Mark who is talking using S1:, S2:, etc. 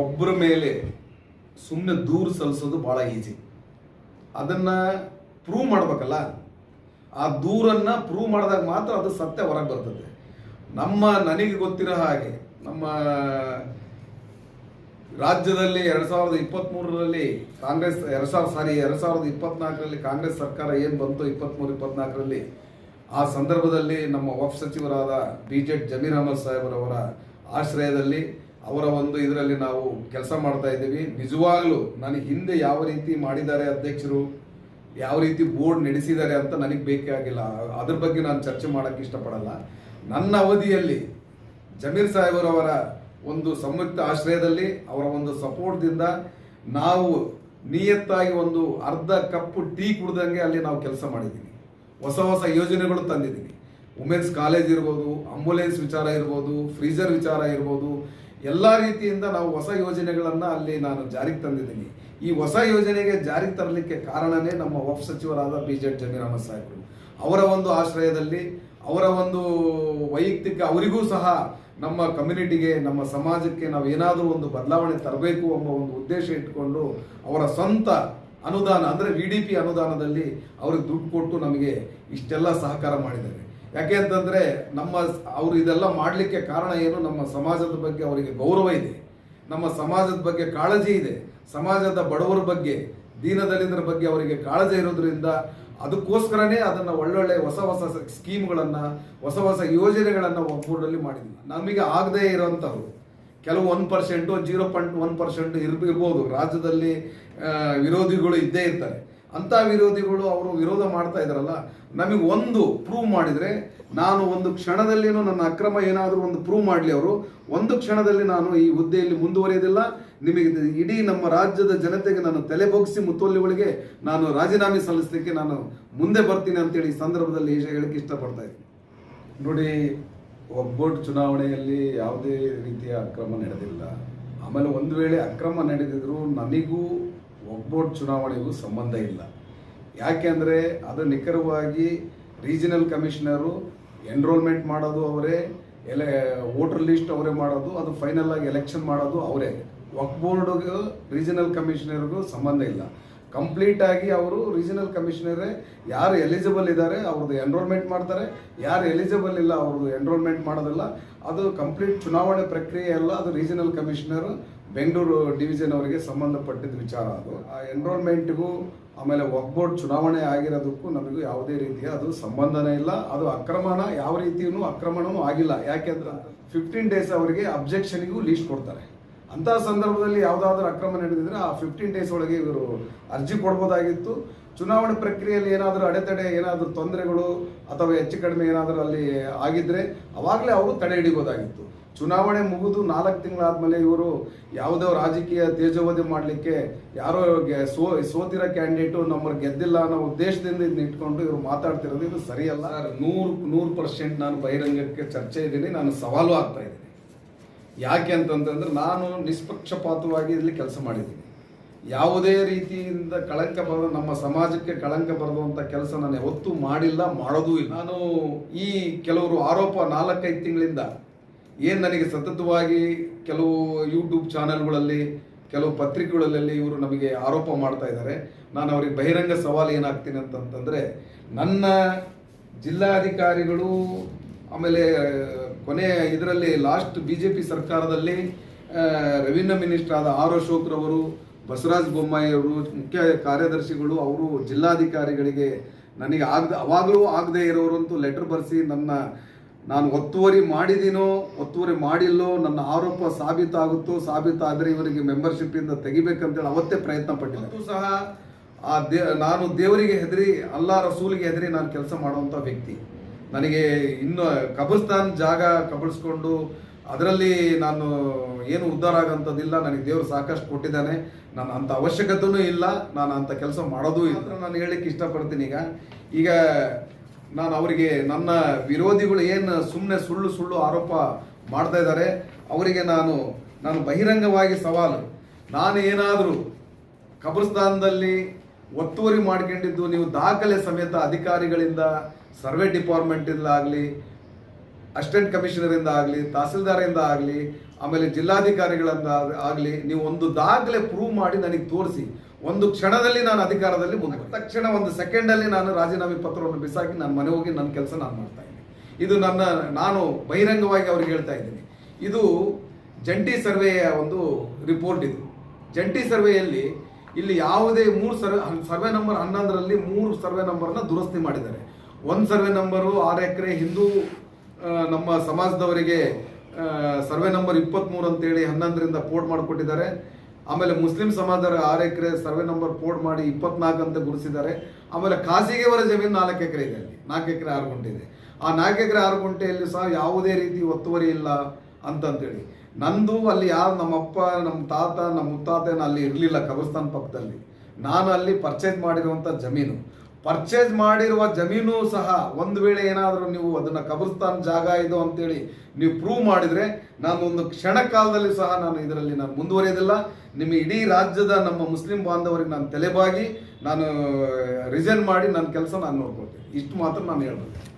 S1: ಒಬ್ಬರ ಮೇಲೆ ಸುಮ್ಮನೆ ದೂರು ಸಲ್ಲಿಸೋದು ಭಾಳ ಈಸಿ ಅದನ್ನು ಪ್ರೂವ್ ಮಾಡ್ಬೇಕಲ್ಲ? ಆ ದೂರನ್ನು ಪ್ರೂವ್ ಮಾಡಿದಾಗ ಮಾತ್ರ ಅದು ಸತ್ಯ ಹೊರಗೆ ಬರ್ತದೆ. ನಮ್ಮ ನನಗೆ ಗೊತ್ತಿರೋ ಹಾಗೆ, ನಮ್ಮ ರಾಜ್ಯದಲ್ಲಿ ಎರಡು ಸಾವಿರದ ಇಪ್ಪತ್ತ್ಮೂರರಲ್ಲಿ ಕಾಂಗ್ರೆಸ್, ಎರಡು ಸಾವಿರ, ಸಾರಿ, ಎರಡು ಸಾವಿರದ ಇಪ್ಪತ್ನಾಲ್ಕರಲ್ಲಿ ಕಾಂಗ್ರೆಸ್ ಸರ್ಕಾರ ಏನು ಬಂತು ಇಪ್ಪತ್ತ್ಮೂರು ಇಪ್ಪತ್ನಾಲ್ಕರಲ್ಲಿ, ಆ ಸಂದರ್ಭದಲ್ಲಿ ನಮ್ಮ ವಫ್ ಸಚಿವರಾದ ಬಿ ಜೆಡ್ ಜಮೀರ್ ಅಹಮದ್ ಸಾಹೇಬರವರ ಆಶ್ರಯದಲ್ಲಿ ಅವರ ಒಂದು ಇದರಲ್ಲಿ ನಾವು ಕೆಲಸ ಮಾಡ್ತಾ ಇದ್ದೀವಿ. ನಿಜವಾಗ್ಲೂ ನನಗೆ ಹಿಂದೆ ಯಾವ ರೀತಿ ಮಾಡಿದ್ದಾರೆ ಅಧ್ಯಕ್ಷರು, ಯಾವ ರೀತಿ ಬೋರ್ಡ್ ನಡೆಸಿದ್ದಾರೆ ಅಂತ ನನಗೆ ಬೇಕಾಗಿಲ್ಲ ಅದ್ರ ಬಗ್ಗೆ ನಾನು ಚರ್ಚೆ ಮಾಡೋಕ್ಕೆ ಇಷ್ಟಪಡಲ್ಲ. ನನ್ನ ಅವಧಿಯಲ್ಲಿ ಜಮೀರ್ ಸಾಹೇಬರವರ ಒಂದು ಸಂಯುಕ್ತ ಆಶ್ರಯದಲ್ಲಿ ಅವರ ಒಂದು ಸಪೋರ್ಟ್ದಿಂದ ನಾವು ನಿಯತ್ತಾಗಿ ಒಂದು ಅರ್ಧ ಕಪ್ಪು ಟೀ ಕುಡ್ದಂಗೆ ಅಲ್ಲಿ ನಾವು ಕೆಲಸ ಮಾಡಿದ್ದೀವಿ ಹೊಸ ಹೊಸ ಯೋಜನೆಗಳು ತಂದಿದ್ದೀನಿ ವುಮೆನ್ಸ್ ಕಾಲೇಜ್ ಇರ್ಬೋದು, ಆಂಬುಲೆನ್ಸ್ ವಿಚಾರ ಇರ್ಬೋದು, ಫ್ರೀಜರ್ ವಿಚಾರ ಇರ್ಬೋದು ಎಲ್ಲ ರೀತಿಯಿಂದ ನಾವು ಹೊಸ ಯೋಜನೆಗಳನ್ನು ಅಲ್ಲಿ ನಾನು ಜಾರಿಗೆ ತಂದಿದ್ದೀನಿ. ಈ ಹೊಸ ಯೋಜನೆಗೆ ಜಾರಿಗೆ ತರಲಿಕ್ಕೆ ಕಾರಣನೇ ನಮ್ಮ ಉಪ ಸಚಿವರಾದ ಬಿ ಜೆಡ್ ಜಮೀರ್ ಅಹಮದ್ ಸಾಹೇಬರು. ಅವರ ಒಂದು ಆಶ್ರಯದಲ್ಲಿ, ಅವರ ಒಂದು ವೈಯಕ್ತಿಕ, ಅವರಿಗೂ ಸಹ ನಮ್ಮ ಕಮ್ಯುನಿಟಿಗೆ, ನಮ್ಮ ಸಮಾಜಕ್ಕೆ ನಾವು ಏನಾದರೂ ಒಂದು ಬದಲಾವಣೆ ತರಬೇಕು ಎಂಬ ಒಂದು ಉದ್ದೇಶ ಇಟ್ಕೊಂಡು ಅವರ ಸ್ವಂತ ಅನುದಾನ, ಅಂದರೆ ವಿ ಡಿ ಪಿ ಅನುದಾನದಲ್ಲಿ ಅವ್ರಿಗೆ ದುಡ್ಡು ಕೊಟ್ಟು ನಮಗೆ ಇಷ್ಟೆಲ್ಲ ಸಹಕಾರ ಮಾಡಿದ್ದಾರೆ. ಯಾಕೆ ಅಂತಂದರೆ ನಮ್ಮ ಅವರು ಇದೆಲ್ಲ ಮಾಡಲಿಕ್ಕೆ ಕಾರಣ ಏನು? ನಮ್ಮ ಸಮಾಜದ ಬಗ್ಗೆ ಅವರಿಗೆ ಗೌರವ ಇದೆ. ನಮ್ಮ ಸಮಾಜದ ಬಗ್ಗೆ ಕಾಳಜಿ ಇದೆ. ಸಮಾಜದ ಬಡವರ ಬಗ್ಗೆ, ದೀನದಲಿತರ ಬಗ್ಗೆ ಅವರಿಗೆ ಕಾಳಜಿ ಇರೋದ್ರಿಂದ ಅದಕ್ಕೋಸ್ಕರನೇ ಅದನ್ನು ಒಳ್ಳೊಳ್ಳೆ ಹೊಸ ಹೊಸ ಸ್ಕೀಮ್ಗಳನ್ನು, ಹೊಸ ಹೊಸ ಯೋಜನೆಗಳನ್ನು ಒಗ್ಗೂಡಲ್ಲಿ ಮಾಡಿದ್ವಿ. ನಮಗೆ ಆಗದೇ ಇರೋವಂಥವ್ರು ಕೆಲವು one percent, zero point one percent ಇರ್ ಇರ್ಬೋದು. ರಾಜ್ಯದಲ್ಲಿ ವಿರೋಧಿಗಳು ಇದ್ದೇ ಇರ್ತಾರೆ. ಅಂಥ ವಿರೋಧಿಗಳು ಅವರು ವಿರೋಧ ಮಾಡ್ತಾ ಇದ್ದಾರಲ್ಲ, ನಮಗೆ ಒಂದು ಪ್ರೂವ್ ಮಾಡಿದರೆ, ನಾನು ಒಂದು ಕ್ಷಣದಲ್ಲಿನೂ ನನ್ನ ಅಕ್ರಮ ಏನಾದರೂ ಒಂದು ಪ್ರೂವ್ ಮಾಡಲಿ ಅವರು, ಒಂದು ಕ್ಷಣದಲ್ಲಿ ನಾನು ಈ ಹುದ್ದೆಯಲ್ಲಿ ಮುಂದುವರಿಯೋದಿಲ್ಲ, ನಿಮಗೆ ಇಡೀ ನಮ್ಮ ರಾಜ್ಯದ ಜನತೆಗೆ ನಾನು ತಲೆ ಬೋಗಿಸಿ ಮುತ್ತೋಲಿಗಳಿಗೆ ನಾನು ರಾಜೀನಾಮೆ ಸಲ್ಲಿಸಲಿಕ್ಕೆ ನಾನು ಮುಂದೆ ಬರ್ತೀನಿ ಅಂತೇಳಿ ಈ ಸಂದರ್ಭದಲ್ಲಿ ಹೇಳಕ್ಕೆ ಇಷ್ಟಪಡ್ತಾ ಇದ್ದೀನಿ. ನೋಡಿ, ಒಗ್ಗೂಟ್ ಚುನಾವಣೆಯಲ್ಲಿ ಯಾವುದೇ ರೀತಿಯ ಅಕ್ರಮ ನಡೆದಿಲ್ಲ. ಆಮೇಲೆ ಒಂದು ವೇಳೆ ಅಕ್ರಮ ನಡೆದಿದ್ರು ನನಗೂ ಒಗ್ಗೂಟ್ ಚುನಾವಣೆಗೂ ಸಂಬಂಧ ಇಲ್ಲ. ಯಾಕೆಂದರೆ ಅದು ನಿಖರವಾಗಿ ರೀಜನಲ್ ಕಮಿಷನರು ಎನ್ರೋಲ್ಮೆಂಟ್ ಮಾಡೋದು ಅವರೇ, ಎಲೆ, ವೋಟರ್ ಲಿಸ್ಟ್ ಅವರೇ ಮಾಡೋದು, ಅದು ಫೈನಲ್ ಆಗಿ ಎಲೆಕ್ಷನ್ ಮಾಡೋದು ಅವರೇ. ವಕ್ ಬೋರ್ಡ್ಗೂ, ರೀಜನಲ್ ಕಮಿಷನರ್ಗೂ ಸಂಬಂಧ ಇಲ್ಲ. ಕಂಪ್ಲೀಟ್ ಆಗಿ ಅವರು ರೀಜನಲ್ ಕಮಿಷನರೇ, ಯಾರು ಎಲಿಜಿಬಲ್ ಇದ್ದಾರೆ ಅವ್ರದ್ದು ಎನ್ರೋಲ್ಮೆಂಟ್ ಮಾಡ್ತಾರೆ, ಯಾರು ಎಲಿಜಿಬಲ್ ಇಲ್ಲ ಅವ್ರದ್ದು ಎನ್ರೋಲ್ಮೆಂಟ್ ಮಾಡೋದಿಲ್ಲ. ಅದು ಕಂಪ್ಲೀಟ್ ಚುನಾವಣೆ ಪ್ರಕ್ರಿಯೆ ಎಲ್ಲ ಅದು ರೀಜನಲ್ ಕಮಿಷನರ್ ಬೆಂಗಳೂರು ಡಿವಿಷನ್ ಅವರಿಗೆ ಸಂಬಂಧಪಟ್ಟಿದ್ದ ವಿಚಾರ ಅದು. ಆ ಎನ್ರೋಲ್ಮೆಂಟ್ಗೂ ಆಮೇಲೆ ವಕ್ಬೋರ್ಡ್ ಚುನಾವಣೆ ಆಗಿರೋದಕ್ಕೂ ನಮಗೂ ಯಾವುದೇ ರೀತಿಯ ಅದು ಸಂಬಂಧನೇ ಇಲ್ಲ. ಅದು ಅಕ್ರಮಣ ಯಾವ ರೀತಿಯೂ ಅಕ್ರಮಣವೂ ಆಗಿಲ್ಲ. ಯಾಕೆಂದ್ರೆ ಫಿಫ್ಟೀನ್ ಡೇಸ್ ಅವರಿಗೆ ಅಬ್ಜೆಕ್ಷನ್ಗೂ ಲೀಸ್ಟ್ ಕೊಡ್ತಾರೆ. ಅಂತಹ ಸಂದರ್ಭದಲ್ಲಿ ಯಾವುದಾದ್ರೂ ಅಕ್ರಮ ನಡೆದಿದ್ರೆ ಆ ಫಿಫ್ಟೀನ್ ಡೇಸ್ ಒಳಗೆ ಇವರು ಅರ್ಜಿ ಕೊಡ್ಬೋದಾಗಿತ್ತು. ಚುನಾವಣೆ ಪ್ರಕ್ರಿಯೆಯಲ್ಲಿ ಏನಾದರೂ ಅಡೆತಡೆ, ಏನಾದರೂ ತೊಂದರೆಗಳು ಅಥವಾ ಹೆಚ್ಚು ಕಡಿಮೆ ಏನಾದರೂ ಅಲ್ಲಿ ಆಗಿದ್ರೆ ಅವಾಗಲೇ ಅವರು ತಡೆ ಹಿಡಿಬೋದಾಗಿತ್ತು. ಚುನಾವಣೆ ಮುಗಿದು ನಾಲ್ಕು ತಿಂಗಳಾದ್ಮೇಲೆ ಇವರು ಯಾವುದೋ ರಾಜಕೀಯ ತೇಜೋವಧಿ ಮಾಡಲಿಕ್ಕೆ ಯಾರೋ ಸೋ ಸೋತಿರೋ ಕ್ಯಾಂಡಿಡೇಟು ನಮ್ಮನ್ನು ಗೆದ್ದಿಲ್ಲ ಅನ್ನೋ ಉದ್ದೇಶದಿಂದ ಇದನ್ನ ಇಟ್ಕೊಂಡು ಇವರು ಮಾತಾಡ್ತಿರೋದು ಇದು ಸರಿಯಲ್ಲ. ನೂರು ನೂರು ಪರ್ಸೆಂಟ್ ನಾನು ಬಹಿರಂಗಕ್ಕೆ ಚರ್ಚೆ ಇದ್ದೀನಿ ನಾನು ಸವಾಲು ಆಗ್ತಾ ಇದ್ದೀನಿ. ಯಾಕೆ ಅಂತಂತಂದ್ರೆ ನಾನು ನಿಷ್ಪಕ್ಷಪಾತವಾಗಿ ಇಲ್ಲಿ ಕೆಲಸ ಮಾಡಿದ್ದೀನಿ. ಯಾವುದೇ ರೀತಿಯಿಂದ ಕಳಂಕ ಬರೋ ನಮ್ಮ ಸಮಾಜಕ್ಕೆ ಕಳಂಕ ಬರದಂಥ ಕೆಲಸ ನಾನು ಯಾವತ್ತೂ ಮಾಡಿಲ್ಲ ಮಾಡೋದೂ ಇಲ್ಲ. ನಾನು ಈ ಕೆಲವರು ಆರೋಪ ನಾಲ್ಕೈದು ತಿಂಗಳಿಂದ ಏನು ನನಗೆ ಸತತವಾಗಿ ಕೆಲವು ಯೂಟ್ಯೂಬ್ ಚಾನೆಲ್ಗಳಲ್ಲಿ, ಕೆಲವು ಪತ್ರಿಕೆಗಳಲ್ಲಿ ಇವರು ನಮಗೆ ಆರೋಪ ಮಾಡ್ತಾ ಇದ್ದಾರೆ. ನಾನು ಅವರಿಗೆ ಬಹಿರಂಗ ಸವಾಲು ಏನಾಗ್ತೀನಿ ಅಂತಂತಂದರೆ, ನನ್ನ ಜಿಲ್ಲಾಧಿಕಾರಿಗಳು, ಆಮೇಲೆ, ಕೊನೆ ಇದರಲ್ಲಿ ಲಾಸ್ಟ್ ಬಿ ಜೆ ಪಿ ಸರ್ಕಾರದಲ್ಲಿ ರೆವಿನ್ಯೂ ಮಿನಿಸ್ಟರ್ ಆದ ಆರ್ ಅಶೋಕ್ರವರು ಬಸವರಾಜ ಬೊಮ್ಮಾಯಿಯವರು ಮುಖ್ಯ ಕಾರ್ಯದರ್ಶಿಗಳು, ಅವರು ಜಿಲ್ಲಾಧಿಕಾರಿಗಳಿಗೆ ನನಗೆ ಆಗದ, ಅವಾಗಲೂ ಆಗದೆ ಇರೋರಂತೂ ಲೆಟರ್ ಬರೆಸಿ ನನ್ನ ನಾನು ಒತ್ತುವರಿ ಮಾಡಿದ್ದೀನೋ ಒತ್ತುವರಿ ಮಾಡಿಲ್ಲೋ, ನನ್ನ ಆರೋಪ ಸಾಬೀತಾಗುತ್ತೋ, ಸಾಬೀತಾದರೆ ಇವರಿಗೆ ಮೆಂಬರ್ಶಿಪ್ಪಿಂದ ತೆಗಿಬೇಕಂತೇಳಿ ಅವತ್ತೇ ಪ್ರಯತ್ನ ಪಟ್ಟಿದ್ದೆ. ಸಹ ಆ ದೇ, ನಾನು ದೇವರಿಗೆ ಹೆದರಿ, ಅಲ್ಲಾ ರಸೂಲಿಗೆ ಹೆದರಿ ನಾನು ಕೆಲಸ ಮಾಡುವಂಥ ವ್ಯಕ್ತಿ. ನನಗೆ ಇನ್ನು ಕಬರ್ಸ್ತಾನ್ ಜಾಗ ಕಬಳಿಸ್ಕೊಂಡು ಅದರಲ್ಲಿ ನಾನು ಏನು ಉದ್ಧಾರ ಆಗೋಂಥದ್ದಿಲ್ಲ, ನನಗೆ ದೇವರು ಸಾಕಷ್ಟು ಕೊಟ್ಟಿದ್ದಾನೆ. ನಾನು ಅಂಥ ಅವಶ್ಯಕತೆಯೂ ಇಲ್ಲ, ನಾನು ಅಂಥ ಕೆಲಸ ಮಾಡೋದೂ ಇಲ್ಲ. ನಾನು ಹೇಳಲಿಕ್ಕೆ ಇಷ್ಟಪಡ್ತೀನಿ ಈಗ. ಈಗ ನಾನು ಅವರಿಗೆ ನನ್ನ ವಿರೋಧಿಗಳು ಏನು ಸುಮ್ಮನೆ ಸುಳ್ಳು ಸುಳ್ಳು ಆರೋಪ ಮಾಡ್ತಾ ಇದ್ದಾರೆ, ಅವರಿಗೆ ನಾನು ನಾನು ಬಹಿರಂಗವಾಗಿ ಸವಾಲು. ನಾನು ಏನಾದರೂ ಕಬ್ರಸ್ತಾನದಲ್ಲಿ ಒತ್ತುವರಿ ಮಾಡ್ಕೊಂಡಿದ್ದು, ನೀವು ದಾಖಲೆ ಸಮೇತ ಅಧಿಕಾರಿಗಳಿಂದ, ಸರ್ವೆ ಡಿಪಾರ್ಟ್ಮೆಂಟಿಂದ ಆಗಲಿ, ಅಸಿಸ್ಟೆಂಟ್ ಕಮಿಷನರಿಂದ ಆಗಲಿ ತಹಸೀಲ್ದಾರಿಂದ ಆಗಲಿ, ಆಮೇಲೆ ಜಿಲ್ಲಾಧಿಕಾರಿಗಳಿಂದ ಆಗಲಿ, ನೀವು ಒಂದು ದಾಖಲೆ ಪ್ರೂವ್ ಮಾಡಿ ನನಗೆ ತೋರಿಸಿ. ಒಂದು ಕ್ಷಣದಲ್ಲಿ ನಾನು ಅಧಿಕಾರದಲ್ಲಿ ಮುಂದೆ ತಕ್ಷಣ ಒಂದು ಸೆಕೆಂಡಲ್ಲಿ ನಾನು ರಾಜೀನಾಮೆ ಪತ್ರವನ್ನು ಬಿಸಾಕಿ ನಾನು ಮನೆ ಹೋಗಿ ನನ್ನ ಕೆಲಸ ನಾನು ಮಾಡ್ತಾ ಇದು ನನ್ನ, ನಾನು ಬಹಿರಂಗವಾಗಿ ಅವ್ರಿಗೆ ಹೇಳ್ತಾ ಇದ್ದೀನಿ. ಇದು ಜಂಟಿ ಸರ್ವೆಯ ಒಂದು ರಿಪೋರ್ಟ್ ಇದು. ಜಂಟಿ ಸರ್ವೆಯಲ್ಲಿ ಇಲ್ಲಿ ಯಾವುದೇ ಮೂರು ಸರ್ವೆ ಸರ್ವೆ ನಂಬರ್ ಹನ್ನೊಂದರಲ್ಲಿ ಮೂರು ಸರ್ವೆ ನಂಬರ್ನ ದುರಸ್ತಿ ಮಾಡಿದ್ದಾರೆ. ಒಂದು ಸರ್ವೆ ನಂಬರು ಆರು ಎಕರೆ ಹಿಂದೂ ನಮ್ಮ ಸಮಾಜದವರಿಗೆ ಸರ್ವೆ ನಂಬರ್ ಇಪ್ಪತ್ತ್ಮೂರು ಅಂತೇಳಿ ಹನ್ನೊಂದರಿಂದ ಪೋರ್ಟ್ ಮಾಡಿಕೊಟ್ಟಿದ್ದಾರೆ. ಆಮೇಲೆ ಮುಸ್ಲಿಂ ಸಮಾಜ ಆರು ಎಕರೆ ಸರ್ವೆ ನಂಬರ್ ಪೋರ್ಟ್ ಮಾಡಿ ಇಪ್ಪತ್ನಾಲ್ಕು ಅಂತ ಗುರುಸಿದ್ದಾರೆ ಆಮೇಲೆ ಖಾಸಗಿಯವರ ಜಮೀನು ನಾಲ್ಕು ಎಕರೆ ಇದೆ ಅಲ್ಲಿ. ನಾಲ್ಕು ಎಕರೆ ಆರು ಗುಂಟೆ ಇದೆ. ಆ ನಾಲ್ಕು ಎಕರೆ ಆರು ಗುಂಟೆಯಲ್ಲಿ ಸಹ ಯಾವುದೇ ರೀತಿ ಒತ್ತುವರಿ ಇಲ್ಲ ಅಂತಂತೇಳಿ. ನಂದು ಅಲ್ಲಿ ಯಾರು ನಮ್ಮಪ್ಪ ನಮ್ಮ ತಾತ, ನಮ್ಮ ಮುತ್ತಾತ ಅಲ್ಲಿ ಇರಲಿಲ್ಲ ಕಬ್ರಸ್ತಾನ್ ಪಕ್ಕದಲ್ಲಿ. ನಾನು ಅಲ್ಲಿ ಪರ್ಚೇಸ್ ಮಾಡಿರುವಂಥ ಜಮೀನು. ಪರ್ಚೇಸ್ ಮಾಡಿರುವ ಜಮೀನು ಸಹ ಒಂದು ವೇಳೆ ಏನಾದರೂ ನೀವು ಅದನ್ನ ಕಬ್ರಸ್ತಾನ್ ಜಾಗ ಇದು ಅಂತೇಳಿ ನೀವು ಪ್ರೂವ್ ಮಾಡಿದ್ರೆ ನಾನು ಒಂದು ಕ್ಷಣ ಕಾಲದಲ್ಲಿ ಸಹ ನಾನು ಇದರಲ್ಲಿ ನಾನು ಮುಂದುವರಿಯೋದಿಲ್ಲ. ನಿಮ್ಮ ಇಡೀ ರಾಜ್ಯದ ನಮ್ಮ ಮುಸ್ಲಿಂ ಬಾಂಧವರಿಗೆ ನಾನು ತಲೆಬಾಗಿ ನಾನು ರಿಸೈನ್ ಮಾಡಿ ನನ್ನ ಕೆಲಸ ನಾನು ನೋಡ್ಕೊಳ್ತೀನಿ. ಇಷ್ಟು ಮಾತ್ರ ನಾನು ಹೇಳ್ಬೋದು